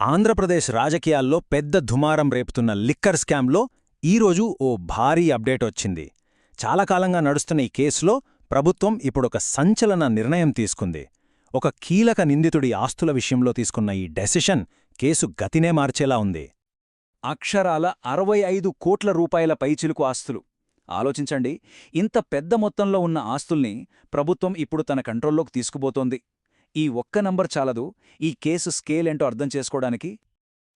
ఆంధ్రప్రదేశ్ రాజకీయాల్లో పెద్ద దుమారం రేపుతున్న లిక్కర్ స్కామ్లో ఈరోజు ఓ భారీ అప్డేట్ వచ్చింది. చాలా కాలంగా నడుస్తున్న ఈ కేసులో ప్రభుత్వం ఇప్పుడొక సంచలన నిర్ణయం తీసుకుంది. ఒక కీలక నిందితుడి ఆస్తుల విషయంలో తీసుకున్న ఈ డెసిషన్ కేసు గతినే మార్చేలా ఉంది. అక్షరాల అరవై ఐదు కోట్ల రూపాయల పైచిలుకు ఆస్తులు. ఆలోచించండి ఇంత పెద్ద మొత్తంలో ఉన్న ఆస్తుల్ని ప్రభుత్వం ఇప్పుడు తన కంట్రోల్లోకి తీసుకుపోతోంది. ఈ ఒక్క నంబర్ చాలదు. ఈ కేసు స్కేల్ ఏంటో అర్థం చేసుకోవడానికి.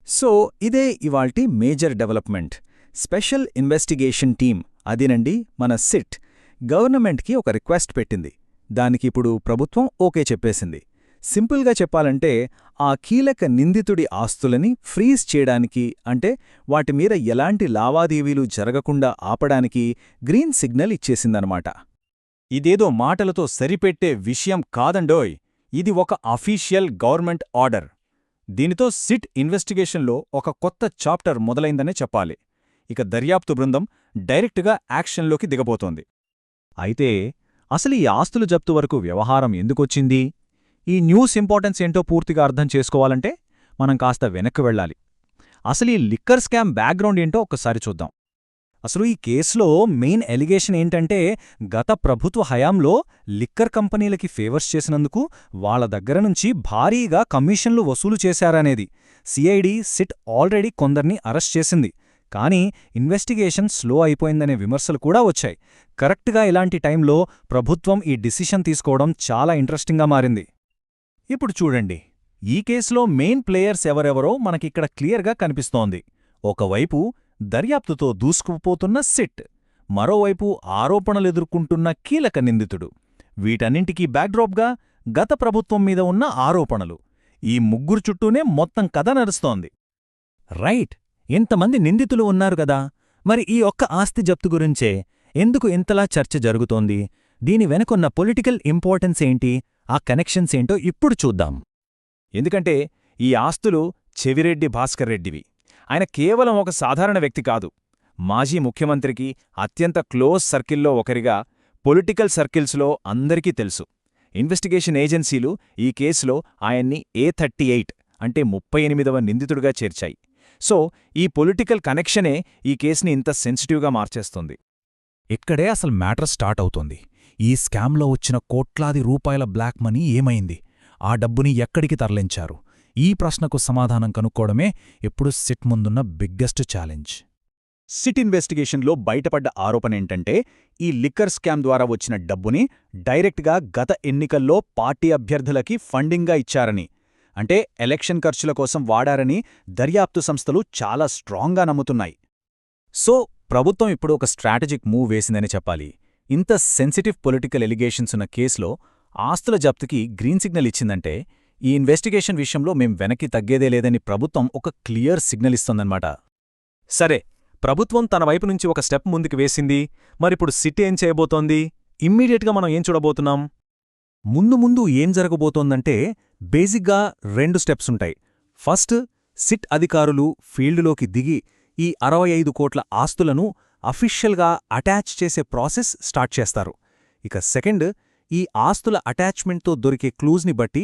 సో ఇదే ఇవాల్టి major development. Special investigation team అదేనండి మన సిట్ గవర్నమెంట్కి ఒక రిక్వెస్ట్ పెట్టింది. దానికిప్పుడు ప్రభుత్వం ఓకే చెప్పేసింది. సింపుల్గా చెప్పాలంటే ఆ కీలక నిందితుడి ఆస్తులని ఫ్రీజ్ చేయడానికి అంటే వాటి మీద ఎలాంటి లావాదేవీలు జరగకుండా ఆపడానికి గ్రీన్ సిగ్నల్ ఇచ్చేసిందనమాట. ఇదేదో మాటలతో సరిపెట్టే విషయం కాదండోయ్! ఇది ఒక అఫీషియల్ గవర్నమెంట్ ఆర్డర్. దీనితో సిట్ ఇన్వెస్టిగేషన్లో ఒక కొత్త చాప్టర్ మొదలైందనే చెప్పాలి. ఇక దర్యాప్తు బృందం డైరెక్టుగా యాక్షన్లోకి దిగబోతోంది. అయితే అసలు ఈ ఆస్తులు జప్తు వరకు వ్యవహారం ఎందుకొచ్చింది? ఈ న్యూస్ ఇంపార్టెన్స్ ఏంటో పూర్తిగా అర్థం చేసుకోవాలంటే మనం కాస్త వెనక్కి వెళ్ళాలి. అసలు ఈ లిక్కర్ స్కామ్ బ్యాక్గ్రౌండ్ ఏంటో ఒక్కసారి చూద్దాం. అసలు ఈ కేసులో మెయిన్ ఎలిగేషన్ ఏంటంటే గత ప్రభుత్వ హయాంలో లిక్కర్ కంపెనీలకి ఫేవర్స్ చేసినందుకు వాళ్ళ దగ్గర నుంచి భారీగా కమిషన్లు వసూలు చేశారనేది. సిఐడి సిట్ ఆల్రెడీ కొందర్ని అరెస్ట్ చేసింది. కానీ ఇన్వెస్టిగేషన్ స్లో అయిపోయిందనే విమర్శలు కూడా వచ్చాయి. కరెక్ట్గా ఇలాంటి టైంలో ప్రభుత్వం ఈ డిసిషన్ తీసుకోవడం చాలా ఇంట్రెస్టింగ్గా మారింది. ఇప్పుడు చూడండి. ఈ కేసులో మెయిన్ ప్లేయర్స్ ఎవరెవరో మనకిక్కడ క్లియర్గా కనిపిస్తోంది. ఒకవైపు దర్యాప్తుతో దూసుకుపోతున్న సిట్. మరోవైపు ఆరోపణలెదుర్కొంటున్న కీలక నిందితుడు. వీటన్నింటికీ బ్యాక్డ్రాప్గా గత ప్రభుత్వం మీద ఉన్న ఆరోపణలు. ఈ ముగ్గురు చుట్టూనే మొత్తం కథ నడుస్తోంది. రైట్ ఇంతమంది నిందితులు ఉన్నారు గదా మరి ఈ ఒక్క ఆస్తి జప్తు గురించే ఎందుకు ఇంతలా చర్చ జరుగుతోంది? దీని వెనుకున్న పొలిటికల్ ఇంపార్టెన్స్ ఏంటి? ఆ కనెక్షన్స్ ఏంటో ఇప్పుడు చూద్దాం. ఎందుకంటే ఈ ఆస్తులు చెవిరెడ్డి భాస్కర్ రెడ్డివి. ఆయన కేవలం ఒక సాధారణ వ్యక్తి కాదు. మాజీ ముఖ్యమంత్రికి అత్యంత క్లోజ్ సర్కిల్లో ఒకరిగా పొలిటికల్ సర్కిల్స్లో అందరికీ తెలుసు. ఇన్వెస్టిగేషన్ ఏజెన్సీలు ఈ కేసులో ఆయన్ని ఏ థర్టీ ఎయిట్ అంటే ముప్పై ఎనిమిదవ నిందితుడిగా చేర్చాయి. సో ఈ పొలిటికల్ కనెక్షనే ఈ కేసుని ఇంత సెన్సిటివ్గా మార్చేస్తుంది. ఇక్కడే అసలు మ్యాటర్ స్టార్ట్ అవుతోంది. ఈ స్కామ్లో వచ్చిన కోట్లాది రూపాయల బ్లాక్ మనీ ఏమైంది? ఆ డబ్బుని ఎక్కడికి తరలించారు? ఈ ప్రశ్నకు సమాధానం కనుక్కోవడమే ఇప్పుడు సిట్ ముందున్న బిగ్గెస్ట్ ఛాలెంజ్. సిట్ ఇన్వెస్టిగేషన్లో బయటపడ్డ ఆరోపణేంటంటే ఈ లిక్కర్ స్కామ్ ద్వారా వచ్చిన డబ్బుని డైరెక్ట్గా గత ఎన్నికల్లో పార్టీ అభ్యర్థులకి ఫండింగ్గా ఇచ్చారని అంటే ఎలక్షన్ ఖర్చుల కోసం వాడారని దర్యాప్తు సంస్థలు చాలా స్ట్రాంగ్గా నమ్ముతున్నాయి. సో ప్రభుత్వం ఇప్పుడు ఒక స్ట్రాటజిక్ మూవ్ వేసిందని చెప్పాలి. ఇంత సెన్సిటివ్ పొలిటికల్ ఎలిగేషన్స్ ఉన్న కేసులో ఆస్తుల జప్తుకి గ్రీన్ సిగ్నల్ ఇచ్చిందంటే ఈ ఇన్వెస్టిగేషన్ విషయంలో మేం వెనక్కి తగ్గేదే లేదని ప్రభుత్వం ఒక క్లియర్ సిగ్నల్ ఇస్తోందన్నమాట. సరే ప్రభుత్వం తన వైపు నుంచి ఒక స్టెప్ ముందుకు వేసింది మరిప్పుడు సిట్ ఏం చేయబోతోంది? ఇమ్మీడియట్గా మనం ఏం చూడబోతున్నాం? ముందు ముందు ఏం జరగబోతోందంటే బేసిక్గా రెండు స్టెప్స్ ఉంటాయి. ఫస్ట్ సిట్ అధికారులు ఫీల్డ్లోకి దిగి ఈ అరవై ఐదు కోట్ల ఆస్తులను అఫీషియల్గా అటాచ్ చేసే ప్రాసెస్ స్టార్ట్ చేస్తారు. ఇక సెకండ్ ఈ ఆస్తుల అటాచ్మెంట్తో దొరికే క్లూజ్ని బట్టి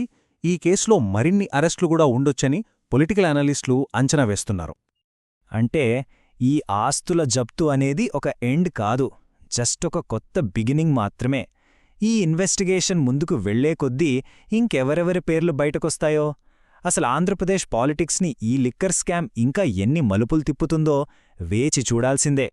ఈ కేసులో మరిన్ని అరెస్టులు కూడా ఉండొచ్చని పొలిటికల్ అనలిస్టులు అంచనా వేస్తున్నారు. అంటే ఈ ఆస్తుల జప్తు అనేది ఒక ఎండ్ కాదు జస్ట్ ఒక కొత్త బిగినింగ్ మాత్రమే. ఈ ఇన్వెస్టిగేషన్ ముందుకు వెళ్ళే కొద్దీ ఇంకెవరెవరి పేర్లు బయటకొస్తాయో? అసలు ఆంధ్రప్రదేశ్ పాలిటిక్స్ని ఈ లిక్కర్ స్కామ్ ఇంకా ఎన్ని మలుపులు తిప్పుతుందో వేచి చూడాల్సిందే.